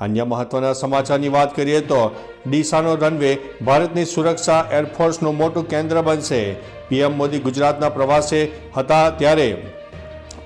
અન્ય મહત્વના સમાચારની વાત કરીએ તો ડીસાનો રનવે ભારતની સુરક્ષા એરફોર્સનું મોટું કેન્દ્ર બનશે. પીએમ મોદી ગુજરાતના પ્રવાસે હતા ત્યારે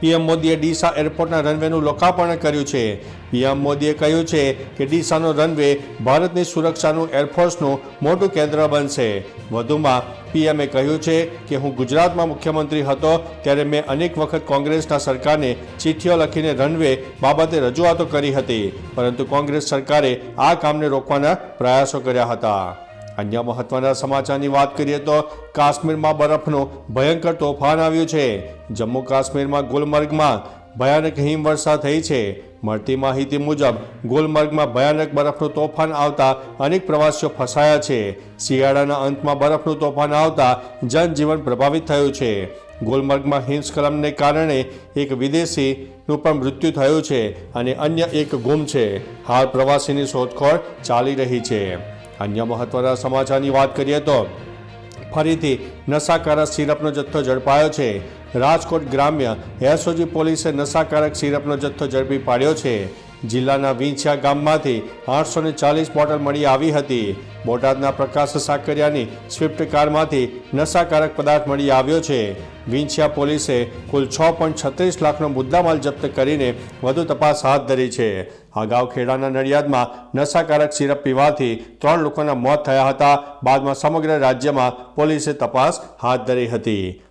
પીએમ મોદીએ ડીસા એરપોર્ટના રનવેનું લોકાર્પણ કર્યું છે. પીએમ મોદીએ કહ્યું છે કે ડીસાનો રનવે ભારતની સુરક્ષાનું એરફોર્સનું મોટું કેન્દ્ર બનશે. વધુમાં, પીએમએ કહ્યું છે કે હું ગુજરાતમાં મુખ્યમંત્રી હતો ત્યારે મેં અનેક વખત કોંગ્રેસના સરકારને ચિઠ્ઠીઓ લખીને રનવે બાબતે રજૂઆતો કરી હતી. પરંતુ કોંગ્રેસ સરકારે આ કામને રોકવાના પ્રયાસો કર્યા હતા. અન્ય મહત્વના સમાચારની વાત કરીએ તો કાશ્મીરમાં બરફનું ભયંકર તોફાન આવ્યું છે. જમ્મુ કાશ્મીરમાં ગુલમર્ગમાં ભયાનક હિમવર્ષા થઈ છે. મળતી માહિતી મુજબ, ગુલમર્ગમાં ભયાનક બરફનું તોફાન આવતા અનેક પ્રવાસીઓ ફસાયા છે. શિયાળાના અંતમાં બરફનું તોફાન આવતા જનજીવન પ્રભાવિત થયું છે. ગુલમર્ગમાં હિમસ્ખલનને કારણે એક વિદેશીનું પણ મૃત્યુ થયું છે અને અન્ય એક ગુમ છે. હાલ પ્રવાસીની શોધખોળ ચાલી રહી છે. અન્ય મહત્વના સમાચારની વાત કરીએ તો ફરીથી નશાકારક સિરપનો જથ્થો ઝડપાયો છે. રાજકોટ ગ્રામ્ય એસઓજી પોલીસે નશાકારક સિરપનો જથ્થો ઝડપી પાડ્યો છે. જિલ્લાના વિંછિયા ગામમાંથી આઠસો ને ચાલીસ બોટલ મળી આવી હતી. બોટાદના પ્રકાશ સાકરિયાની સ્વિફ્ટ કારમાંથી નશાકારક પદાર્થ મળી આવ્યો છે. વિંછિયા પોલીસે કુલ છ પોઈન્ટ છત્રીસ લાખનો મુદ્દામાલ જપ્ત કરીને વધુ તપાસ હાથ ધરી છે. અગાઉ ખેડાના નડિયાદમાં નશાકારક સિરપ પીવાથી ત્રણ લોકોના મોત થયા હતા. બાદમાં સમગ્ર રાજ્યમાં પોલીસે તપાસ હાથ ધરી હતી.